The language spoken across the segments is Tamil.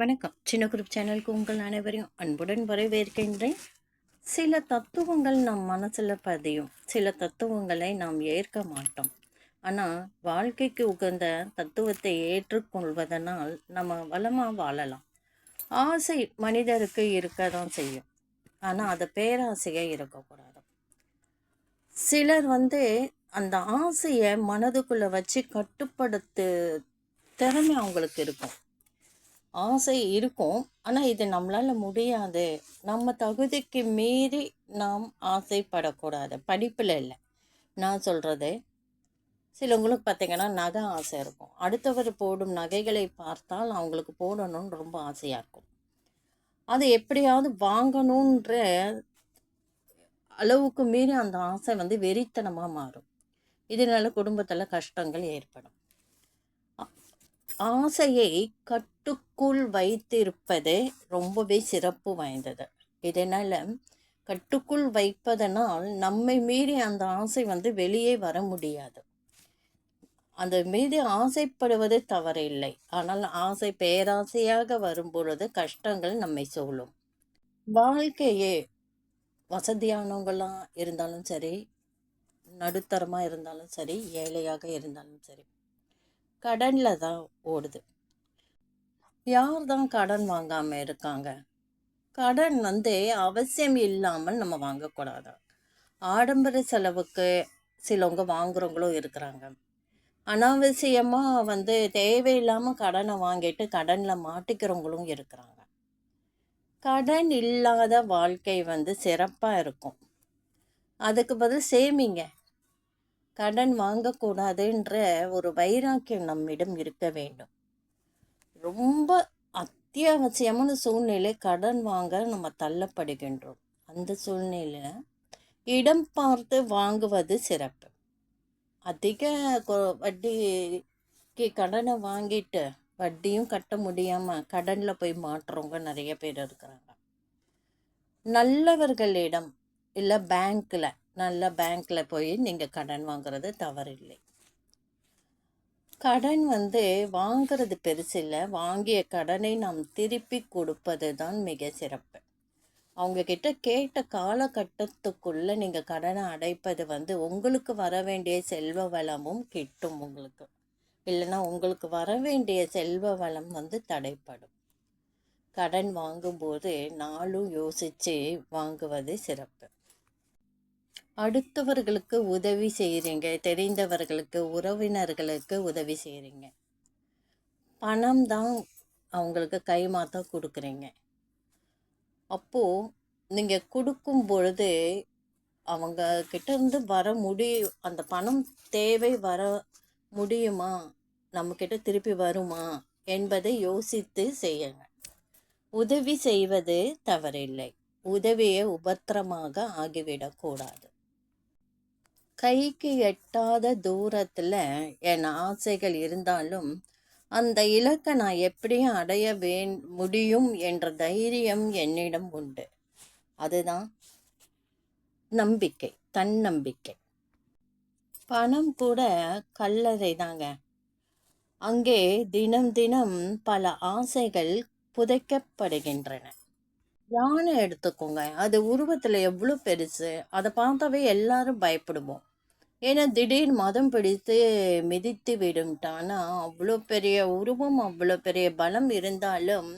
வணக்கம். சின்ன குரூப் சேனலுக்கு உங்கள் அனைவரையும் அன்புடன் வரவேற்கின்றேன். சில தத்துவங்கள் நம் மனசில் பதியும். சில தத்துவங்களை நாம் ஏற்க மாட்டோம். ஆனால் வாழ்க்கைக்கு உகந்த தத்துவத்தை ஏற்றுக்கொள்வதனால் நம்ம வளமாக வாழலாம். ஆசை மனிதருக்கு இருக்க தான் செய்யும். ஆனால் அது பேராசையாக இருக்கக்கூடாது. சிலர் வந்து அந்த ஆசையை மனதுக்குள்ளே வச்சு கட்டுப்படுத்து திறமை அவங்களுக்கு இருக்கும். ஆசை இருக்கும். ஆனால் இது நம்மளால் முடியாது. நம்ம தகுதிக்கு மீறி நாம் ஆசைப்படக்கூடாது. படிப்பில் இல்லை. நான் சொல்கிறது சிலவங்களுக்கு பார்த்திங்கன்னா நகை ஆசை இருக்கும். அடுத்தவர் போடும் நகைகளை பார்த்தால் அவங்களுக்கு போடணும்னு ரொம்ப ஆசையாக இருக்கும். அது எப்படியாவது வாங்கணுன்ற அளவுக்கு மீறி அந்த ஆசை வந்து வெறித்தனமாக மாறும். இதனால் குடும்பத்தில் கஷ்டங்கள் ஏற்படும். ஆசையை கட்டுக்குள் வைத்திருப்பது ரொம்பவே சிறப்பு வாய்ந்தது. இதனால் கட்டுக்குள் வைப்பதனால் நம்மை மீறி அந்த ஆசை வந்து வெளியே வர முடியாது. அந்த மீது ஆசைப்படுவது தவறில்லை. ஆனால் ஆசை பேராசையாக வரும்பொழுது கஷ்டங்கள் நம்மை சூழும். வாழ்க்கையே வசதியானவங்களாக இருந்தாலும் சரி நடுத்தரமாக இருந்தாலும் சரி ஏழையாக இருந்தாலும் சரி கடனில் தான் ஓடுது. யார் தான் கடன் வாங்காமல் இருக்காங்க? கடன் வந்து அவசியம் இல்லாமல் நம்ம வாங்கக்கூடாது? ஆடம்பர செலவுக்கு சிலவங்க வாங்குறவங்களும் இருக்கிறாங்க. அனாவசியமாக வந்து தேவையில்லாமல் கடனை வாங்கிட்டு கடனில் மாட்டிக்கிறவங்களும் இருக்கிறாங்க. கடன் இல்லாத வாழ்க்கை வந்து சிறப்பாக இருக்கும். அதுக்கு பதில் சேமிங்க. கடன் வாங்கக்கூடாதுன்ற ஒரு வைராக்கியம் நம்மிடம் இருக்க வேண்டும். ரொம்ப அத்தியாவசியமான சூழ்நிலை கடன் வாங்க நம்ம தள்ளப்படுகின்றோம். அந்த சூழ்நிலையில் இடம் பார்த்து வாங்குவது சிறப்பு. அதிக வட்டிக்கு கடனை வாங்கிட்டு வட்டியும் கட்ட முடியாமல் கடனில் போய் மாட்டுறவங்க நிறைய பேர் இருக்கிறாங்க. நல்லவர்களிடம் இல்லை பேங்க்கில் நல்ல பேங்க்கில் போய் நீங்கள் கடன் வாங்குறது தவறில்லை. கடன் வந்து வாங்கிறது பெருசில்லை வாங்கிய கடனை நாம் திருப்பி கொடுப்பது தான் மிக சிறப்பு. அவங்கக்கிட்ட கேட்ட காலகட்டத்துக்குள்ளே நீங்கள் கடனை அடைப்பது வந்து உங்களுக்கு வர வேண்டிய செல்வ வளமும் கிட்டும் உங்களுக்கு. இல்லைன்னா உங்களுக்கு வர வேண்டிய செல்வ வளம் வந்து தடைப்படும். கடன் வாங்கும்போது நாளும் யோசித்து வாங்குவது சிறப்பு. அடுத்தவர்களுக்கு உதவி செய்கிறீங்க தெரிந்தவர்களுக்கு உறவினர்களுக்கு உதவி செய்கிறீங்க பணம் தான் அவங்களுக்கு கை கொடுக்குறீங்க. அப்போது நீங்கள் கொடுக்கும் பொழுது அவங்க கிட்டேருந்து வர முடியும் அந்த பணம் தேவை வர முடியுமா? நம்மக்கிட்ட திருப்பி வருமா? என்பதை யோசித்து செய்யுங்க. உதவி செய்வது தவறில்லை. உதவியை உபத்திரமாக ஆகிவிடக்கூடாது கைக்கு எட்டாத தூரத்தில் என் ஆசைகள் இருந்தாலும் அந்த இலக்கை நான் எப்படியும் அடைய வே முடியும் என்ற தைரியம் என்னிடம் உண்டு. அதுதான் நம்பிக்கை தன்னம்பிக்கை. பணம் கூட கல்லறை தாங்க அங்கே தினம் தினம் பல ஆசைகள் புதைக்கப்படுகின்றன. யானை எடுத்துக்கோங்க அது உருவத்தில் எவ்வளோ பெருசு அதை பார்த்தாவே எல்லாரும் பயப்படுவோம். ஏன்னா திடீர் மதம் பிடித்து மிதித்து விடும்ட்டானா அவ்வளோ பெரிய உருவம் அவ்வளோ பெரிய பலம் இருந்தாலும்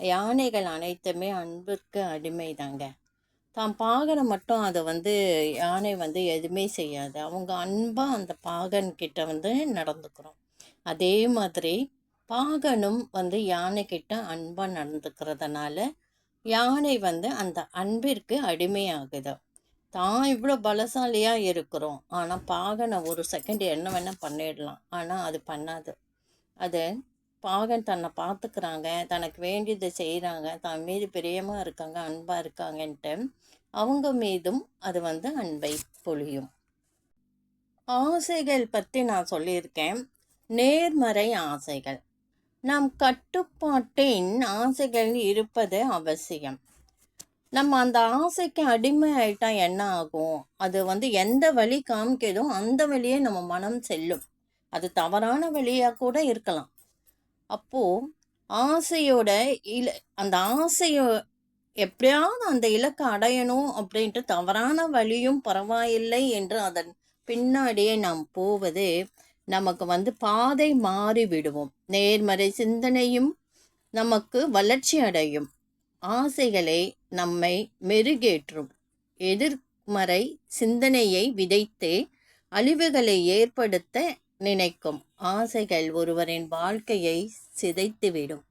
யானைகள் அனைத்துமே அன்புக்கு அடிமை தாங்க தான் பாகனை மட்டும் அதை வந்து யானை வந்து எதுவுமே செய்யாது. அவங்க அன்பாக அந்த பாகன்கிட்ட வந்து நடந்துக்கிறோம். அதே மாதிரி பாகனும் வந்து யானை கிட்ட அன்பாக நடந்துக்கிறதுனால யானை வந்து அந்த அன்பிற்கு அடிமையாகுது. தான் இவ்வளோ பலசாலியாக இருக்கிறோம். ஆனால் பாகனை ஒரு செகண்ட் என்ன வேணால் பண்ணிடலாம். ஆனால் அது பண்ணாது. அது பாகன் தன்னை பார்த்துக்கிறாங்க தனக்கு வேண்டியதை செய்கிறாங்க தன் மீது பிரியமாக இருக்காங்க அன்பாக இருக்காங்கன்ட்டு அவங்க மீதும் அது வந்து அன்பை பொழியும். ஆசைகள் பற்றி நான் சொல்லியிருக்கேன். நேர்மறை ஆசைகள். நம் கட்டுப்பாட்டின் ஆசைகள் இருப்பது அவசியம். நம்ம அந்த ஆசைக்கு அடிமை ஆயிட்டா என்ன ஆகும்? அது வந்து எந்த வழி காமிக்கதோ அந்த வழியே நம்ம மனம் செல்லும். அது தவறான வழியாக கூட இருக்கலாம். அப்போது ஆசையோட இல அந்த ஆசையோ எப்படியாவது அந்த இலக்கை அடையணும் அப்படின்ட்டு தவறான வழியும் பரவாயில்லை என்று அதன் பின்னாடியே நாம் போவது நமக்கு வந்து பாதை மாறி விடுவோம் நேர்மறை சிந்தனையும் நமக்கு வளர்ச்சி அடையும். ஆசைகளை நம்மை மெருகேற்றும். எதிர்மறை சிந்தனையை விதைத்து அழிவுகளை ஏற்படுத்த நினைக்கும். ஆசைகள் ஒருவரின் வாழ்க்கையை சிதைத்துவிடும்.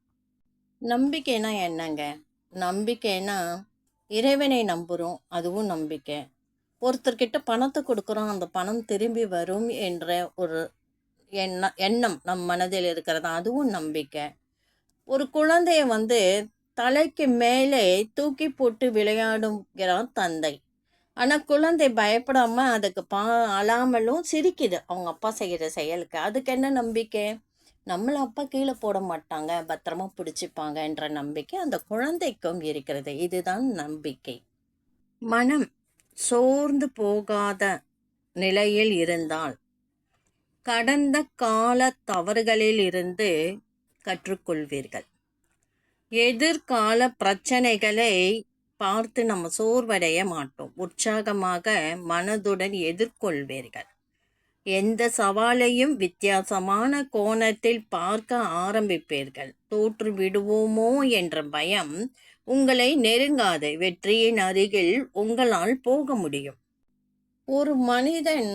நம்பிக்கைனா என்னங்க? நம்பிக்கைனா இறைவனை நம்புகிறோம் அதுவும் நம்பிக்கை. ஒருத்தர்கிட்ட பணத்தை கொடுக்குறோம் அந்த பணம் திரும்பி வரும் என்ற ஒரு எண்ண எண்ணம் நம் மனதில் இருக்கிறது அதுவும் நம்பிக்கை. ஒரு குழந்தைய வந்து தலைக்கு மேலே தூக்கி போட்டு விளையாடுங்கிறான் தந்தை. ஆனால் குழந்தை பயப்படாமல் அதுக்கு பா அழாமலும் சிரிக்குது. அவங்க அப்பா செய்கிற செயலுக்கு. அதுக்கு என்ன நம்பிக்கை? நம்மளை அப்பா கீழே போட மாட்டாங்க. பத்திரமா பிடிச்சிப்பாங்க என்ற நம்பிக்கை அந்த குழந்தைக்கும் இருக்கிறது. இதுதான் நம்பிக்கை. மனம் சோர்ந்து போகாத நிலையில் இருந்தால் கடந்த கால தவறுகளில் இருந்து கற்றுக்கொள்வீர்கள். எதிர்கால பிரச்சனைகளை பார்த்து நம்ம சோர்வடைய மாட்டோம். உற்சாகமாக மனதுடன் எதிர்கொள்வீர்கள். எந்த சவாலையும் வித்தியாசமான கோணத்தில் பார்க்க ஆரம்பிப்பீர்கள். தோற்று விடுவோமோ என்ற பயம் உங்களை நெருங்காது. வெற்றியின் அருகில் உங்களால் போக முடியும். ஒரு மனிதன்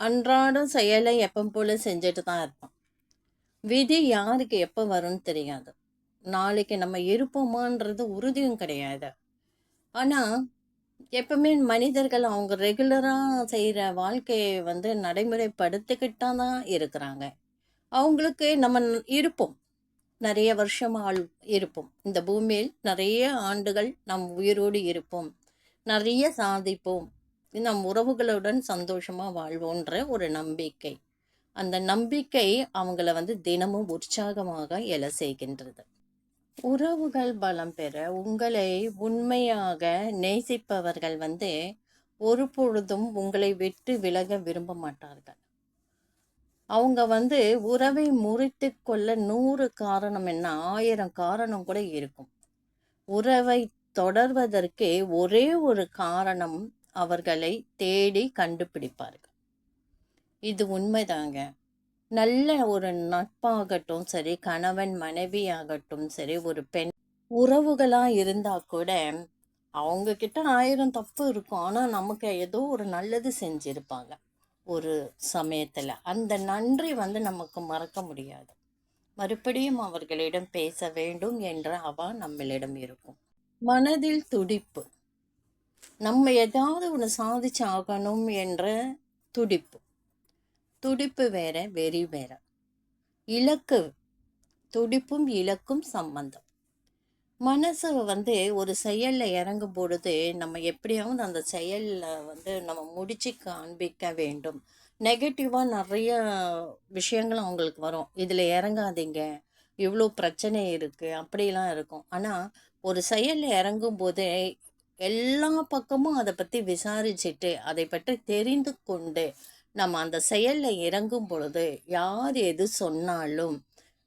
அன்றாட செயலை எப்போ போல செஞ்சுட்டு தான் இருப்பான். விதி யாருக்கு எப்போ வரும்னு தெரியாது. நாளைக்கு நம்ம இருப்போமான்றது உறுதியும் கிடையாது. ஆனால் எப்பவுமே மனிதர்கள் அவங்க ரெகுலராக செய்கிற வாழ்க்கையை வந்து நடைமுறைப்படுத்திக்கிட்டா தான் இருக்கிறாங்க. அவங்களுக்கு நம்ம இருப்போம். நிறைய வருஷம் ஆள் இருப்போம். இந்த பூமியில் நிறைய ஆண்டுகள் நம் உயிரோடு இருப்போம். நிறைய சாதிப்போம். நம் உறவுகளுடன் சந்தோஷமாக வாழ்வோன்ற ஒரு நம்பிக்கை. அந்த நம்பிக்கை அவங்கள வந்து தினமும் உற்சாகமாக எழ செய்கின்றது. உறவுகள் பலம் பெற உங்களை உண்மையாக நேசிப்பவர்கள் வந்து ஒரு பொழுதும் உங்களை விட்டு விலக விரும்ப மாட்டார்கள். அவங்க வந்து உறவை முறித்து கொள்ள நூறு காரணம் என்ன? ஆயிரம் காரணம் கூட இருக்கும். உறவை தொடர்வதற்கு ஒரே ஒரு காரணம் அவர்களை தேடி கண்டுபிடிப்பார்கள். இது உண்மைதாங்க. நல்ல ஒரு நட்பாகட்டும் சரி கணவன் மனைவி ஆகட்டும் சரி ஒரு பெண் உறவுகளாக இருந்தால் கூட அவங்க கிட்ட ஆயிரம் தப்பு இருக்கும். ஆனால் நமக்கு ஏதோ ஒரு நல்லது செஞ்சுருப்பாங்க ஒரு சமயத்தில். அந்த நன்றி வந்து நமக்கு மறக்க முடியாது. மறுபடியும் அவர்களிடம் பேச வேண்டும் என்ற அவா நம்மளிடம் இருக்கும். மனதில் துடிப்பு. நம்ம ஏதாவது ஒன்று சாதிச்சு ஆகணும் என்ற துடிப்பு. துடிப்பு வேற வெறி வேற. இலக்கு துடிப்பும் இலக்கும் சம்பந்தம். மனசு வந்து ஒரு செயலில் இறங்கும் பொழுது நம்ம எப்படியாவது அந்த செயலில் வந்து நம்ம முடிச்சு காண்பிக்க வேண்டும். நெகட்டிவாக நிறைய விஷயங்கள் அவங்களுக்கு வரும். இதில் இறங்காதீங்க. இவ்வளோ பிரச்சனை இருக்குது அப்படிலாம் இருக்கும். ஆனால் ஒரு செயலில் இறங்கும் போது எல்லா பக்கமும் அதை பற்றி விசாரிச்சுட்டு அதை பற்றி தெரிந்து கொண்டு நம்ம அந்த செயலில் இறங்கும் பொழுது யார் எது சொன்னாலும்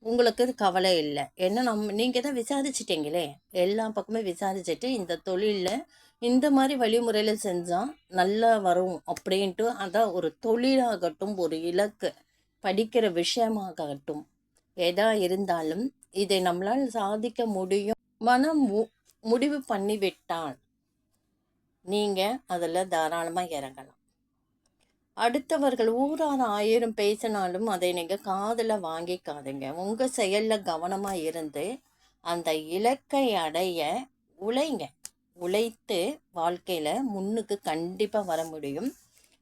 உங்களுக்கு கவலை இல்லை. ஏன்னா நம்ம நீங்கள் தான் விசாரிச்சிட்டிங்களே? எல்லா பக்கமே விசாரிச்சுட்டு இந்த தொழிலில் இந்த மாதிரி வழிமுறையில் செஞ்சால் நல்லா வரும் அப்படின்ட்டு அதான் ஒரு தொழிலாகட்டும் ஒரு இலக்கு. படிக்கிற விஷயமாகட்டும். எதா இருந்தாலும் இதை நம்மளால் சாதிக்க முடியும். மனம் முடிவு பண்ணிவிட்டால் நீங்கள் அதில் தாராளமாக இறங்கலாம். அடுத்தவர்கள் ஊரான ஆயிரம் பேசினாலும் அதை நீங்கள் காதில் வாங்கிக்காதுங்க. உங்கள் செயலில் கவனமாக இருந்து அந்த இலக்கை அடைய உழைங்க. உழைத்து வாழ்க்கையில் முன்னுக்கு கண்டிப்பாக வர முடியும்.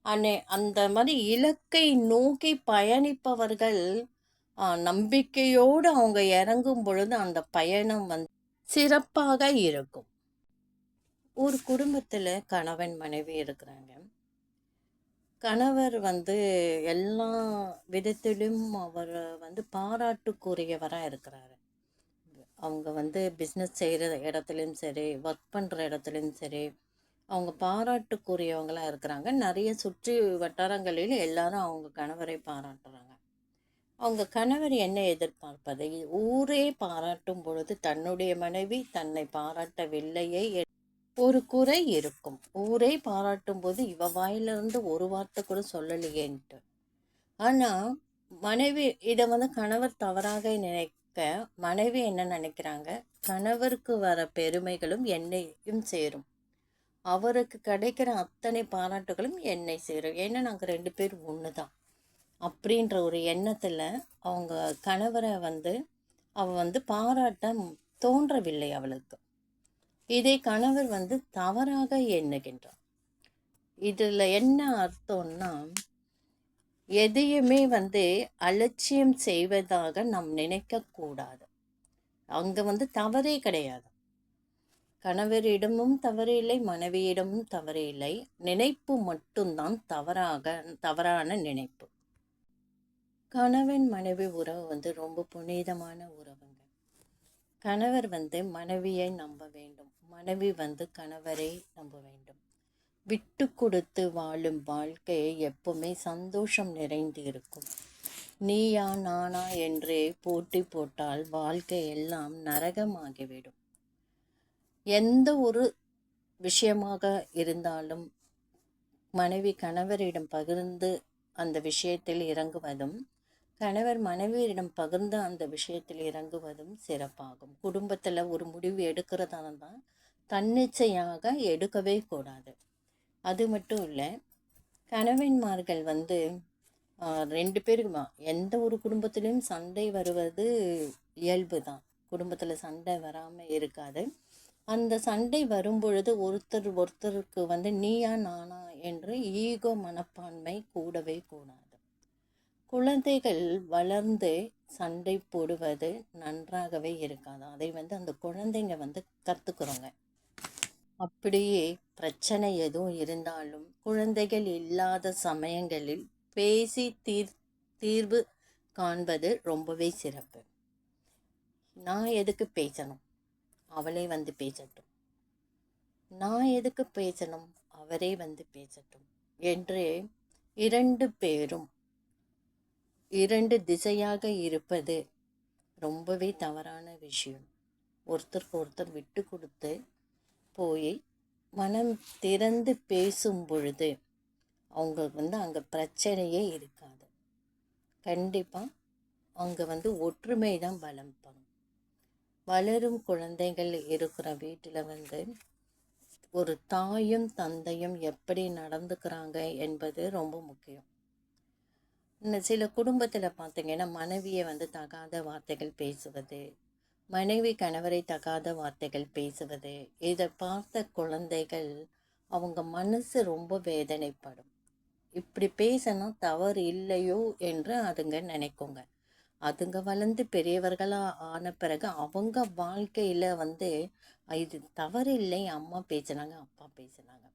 அன்னை அந்த மாதிரி இலக்கை நோக்கி பயணிப்பவர்கள் நம்பிக்கையோடு அவங்க இறங்கும் பொழுது அந்த பயணம் வந்து சிறப்பாக இருக்கும். ஒரு குடும்பத்தில் கணவன் மனைவி இருக்கிறாங்க. கணவர் வந்து எல்லா விதத்திலும் அவர் வந்து பாராட்டுக்குரியவராக இருக்கிறாரு. அவங்க வந்து பிஸ்னஸ் செய்கிற இடத்துலையும் சரி ஒர்க் பண்ணுற இடத்துலையும் சரி அவங்க பாராட்டுக்குரியவங்களாக இருக்கிறாங்க. நிறைய சுற்றி வட்டாரங்களில் எல்லாரும் அவங்க கணவரை பாராட்டுறாங்க. அவங்க கணவர் என்ன எதிர்பார்ப்பதை? ஊரே பாராட்டும் பொழுது தன்னுடைய மனைவி தன்னை பாராட்டவில்லையே ஒரு குறை இருக்கும். ஊரே பாராட்டும் போது இவ வாயிலிருந்து ஒரு வார்த்தை கூட சொல்லலையேன்ட்டு. ஆனா மனைவி இதை வந்து கணவர் தவறாக நினைக்க மனைவி என்ன நினைக்கிறாங்க? கணவருக்கு வர பெருமைகளும் என்னையும் சேரும். அவருக்கு கிடைக்கிற அத்தனை பாராட்டுகளும் என்னை சேரும். ஏன்னா நாங்கள் ரெண்டு பேரும் ஒன்று தான் அப்படின்ற ஒரு எண்ணத்தில் அவங்க கணவரை வந்து அவ வந்து பாராட்ட தோன்றவில்லை அவளுக்கு. இதை கணவர் வந்து தவறாக எண்ணுகின்றார். இதில் என்ன அர்த்தம்னா எதையுமே வந்து அலட்சியம் செய்வதாக நாம் நினைக்கக்கூடாது. அங்கே வந்து தவறே கிடையாது. கணவரிடமும் தவறு இல்லை மனைவியிடமும் தவறு இல்லை. நினைப்பு மட்டும்தான் தவறாக தவறான நினைப்பு. கணவன் மனைவி உறவு வந்து ரொம்ப புனிதமான உறவுங்க. கணவர் வந்து மனைவியை நம்ப வேண்டும். மனைவி வந்து கணவரை நம்ப வேண்டும். விட்டு கொடுத்து வாழும் வாழ்க்கை எப்பவுமே சந்தோஷம் நிறைந்து இருக்கும். நீயா நானா என்றே போட்டி போட்டால் வாழ்க்கை எல்லாம் நரகமாகிவிடும். எந்த ஒரு விஷயமாக இருந்தாலும் மனைவி கணவரிடம் பகிர்ந்து அந்த விஷயத்தில் இறங்குவதும் கணவர் மனைவியரிடம் பகிர்ந்து அந்த விஷயத்தில் இறங்குவதும் சிறப்பாகும். குடும்பத்தில் ஒரு முடிவு எடுக்கிறதால தான் தன்னிச்சையாக எடுக்கவே கூடாது. அது மட்டும் இல்லை கணவன்மார்கள் வந்து ரெண்டு பேருக்குமா எந்த ஒரு குடும்பத்திலையும் சண்டை வருவது இயல்பு தான் குடும்பத்தில் சண்டை வராமல் இருக்காது. அந்த சண்டை வரும்பொழுது ஒருத்தர் ஒருத்தருக்கு வந்து நீயா நானா என்று ஈகோ மனப்பான்மை கூடவே கூடாது. குழந்தைகள் வளர்ந்து சண்டை போடுவது நன்றாகவே இருக்காது. அதை வந்து அந்த குழந்தைங்க வந்து கற்றுக்குறோங்க அப்படியே பிரச்சனை எதுவும் இருந்தாலும் குழந்தைகள் இல்லாத சமயங்களில் பேசி தீர் தீர்வு காண்பது ரொம்பவே சிறப்பு. நான் எதுக்கு பேசணும்? அவளே வந்து பேசட்டும். நான் எதுக்கு பேசணும்? அவரே வந்து பேசட்டும். என்று இரண்டு பேரும் இரண்டு திசையாக இருப்பது ரொம்பவே தவறான விஷயம். ஒருத்தருக்கு ஒருத்தர் விட்டு கொடுத்து போய் மனம் திறந்து பேசும் பொழுது அவங்களுக்கு வந்து அங்கே பிரச்சனையே இருக்காது. கண்டிப்பாக அங்கே வந்து ஒற்றுமை தான் பலம் பண்ணும் வளரும் குழந்தைகள் இருக்கிற வீட்டில் வந்து ஒரு தாயும் தந்தையும் எப்படி நடந்துக்கிறாங்க என்பது ரொம்ப முக்கியம். சில குடும்பத்தில் பார்த்தீங்கன்னா மனைவியை வந்து தகாத வார்த்தைகள் பேசுவது மனைவி கணவரை தகாத வார்த்தைகள் பேசுவது இதை பார்த்த குழந்தைகள் அவங்க மனசு ரொம்ப வேதனைப்படும். இப்படி பேசணும் தவறு இல்லையோ என்று அதுங்க நினைக்குங்க. அதுங்க வளர்ந்து பெரியவர்களாக ஆன பிறகு அவங்க வாழ்க்கையில் வந்து இது தவறு இல்லை அம்மா பேசுனாங்க அப்பா பேசுனாங்க.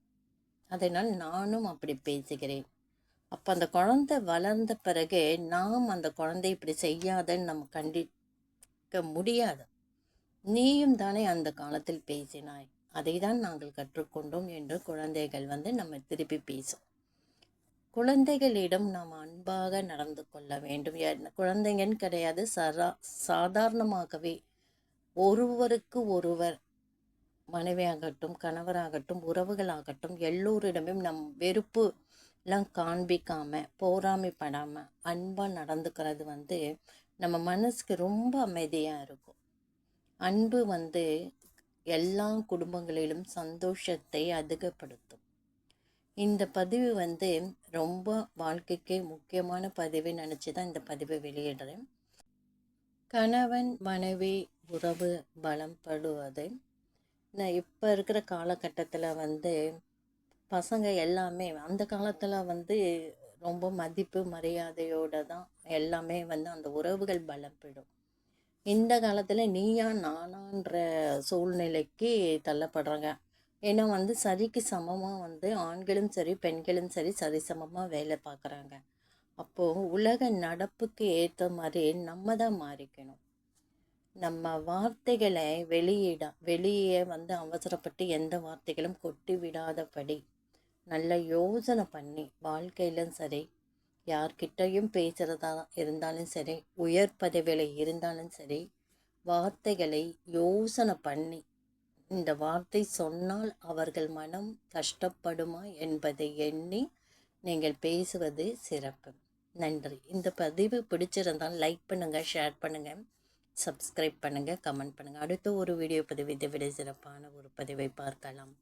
அதனால் நானும் அப்படி பேசுகிறேன். அப்போ அந்த குழந்தை வளர்ந்த பிறகு நாம் அந்த குழந்தை இப்படி செய்யாதன்னு நம்ம கண்டிக்க முடியாது. நீயும் தானே அந்த காலத்தில் பேசினாய். அதை தான் நாங்கள் கற்றுக்கொண்டோம் என்று குழந்தைகள் வந்து நம்ம திருப்பி பேசும். குழந்தைகளிடம் நாம் அன்பாக நடந்து கொள்ள வேண்டும். குழந்தைங்கன்னு கிடையாது. சரா சாதாரணமாகவே ஒருவருக்கு ஒருவர் மனைவியாகட்டும் கணவராகட்டும் உறவுகளாகட்டும் எல்லோரிடமும் நம் வெறுப்பு எல்லாம் காண்பிக்காமல் போராமைப்படாமல் அன்பாக நடந்துக்கிறது வந்து நம்ம மனசுக்கு ரொம்ப அமைதியாக இருக்கும். அன்பு வந்து எல்லா குடும்பங்களிலும் சந்தோஷத்தை அதிகப்படுத்தும். இந்த பதிவு வந்து ரொம்ப வாழ்க்கைக்கு முக்கியமான பதிவு நினச்சி தான் இந்த பதிவை வெளியிடுறேன். கணவன் மனைவி உறவு பலம்படுவது நான் இப்போ இருக்கிற காலகட்டத்தில் வந்து பசங்க எல்லாமே அந்த காலத்தில் வந்து ரொம்ப மதிப்பு மரியாதையோடு தான் எல்லாமே வந்து அந்த உறவுகள் பலப்படும். இந்த காலத்தில் நீயா நானான்ற சூழ்நிலைக்கு தள்ளப்படுறாங்க. ஏன்னா வந்து சரிக்கு சமமாக வந்து ஆண்களும் சரி பெண்களும் சரி சரிசமமாக வேலை பார்க்குறாங்க அப்போது உலக நடப்புக்கு ஏற்ற மாதிரி நம்ம தான் மாறிக்கணும். நம்ம வார்த்தைகளை வெளியிட வெளியே வந்து அவசரப்பட்டு எந்த வார்த்தைகளும் கொட்டி விடாதபடி நல்ல யோசனை பண்ணி வாழ்க்கையிலும் சரி யார்கிட்டையும் பேசுகிறதா இருந்தாலும் சரி உயர் பதவியில் இருந்தாலும் சரி வார்த்தைகளை யோசனை பண்ணி இந்த வார்த்தை சொன்னால் அவர்கள் மனம் கஷ்டப்படுமா என்பதை எண்ணி நீங்கள் பேசுவது சிறப்பு. நன்றி. இந்த பதிவு பிடிச்சிருந்தால் லைக் பண்ணுங்கள் ஷேர் பண்ணுங்கள் சப்ஸ்கிரைப் பண்ணுங்கள் கமெண்ட் பண்ணுங்கள் அடுத்த ஒரு வீடியோ பதிவு இதை விட சிறப்பான ஒரு பதிவை பார்க்கலாம்.